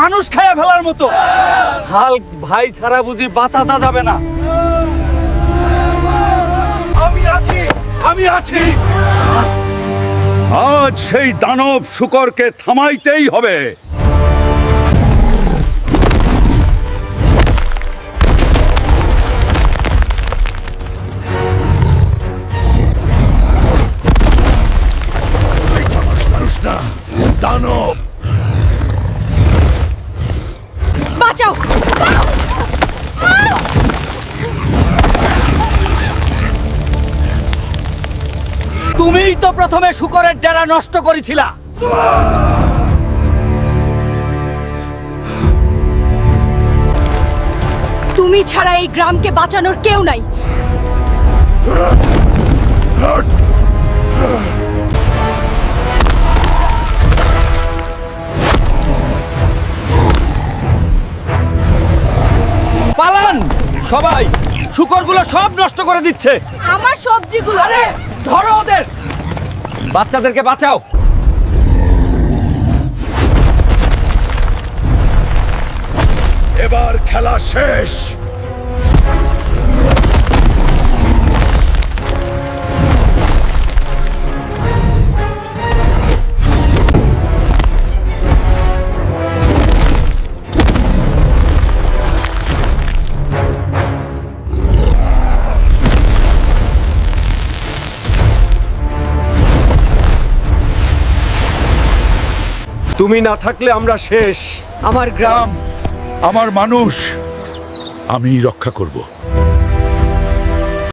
মানুষ খেয়ে ফেলার মতো। হাল ভাই ছাড়া বুঝি বাঁচাটা যাবে না। আমি আছি আমি আছি। আজ সেই দানব শুকরকে থামাইতেই হবে। দানব। তুমিই তো প্রথমে শুকরের ডেরা নষ্ট করেছিলা। তুমি ছাড়া এই গ্রামকে বাঁচানোর কেউ নাই। পালান! সবাই শুকরগুলো সব নষ্ট করে দিচ্ছে। আমার সবজিগুলো আরে ধরো ওদের! বাচ্চাদেরকে বাঁচাও এবার খেলা শেষ তুমি না থাকলে আমরা শেষ। আমার গ্রাম। আমার মানুষ আমি রক্ষা করব।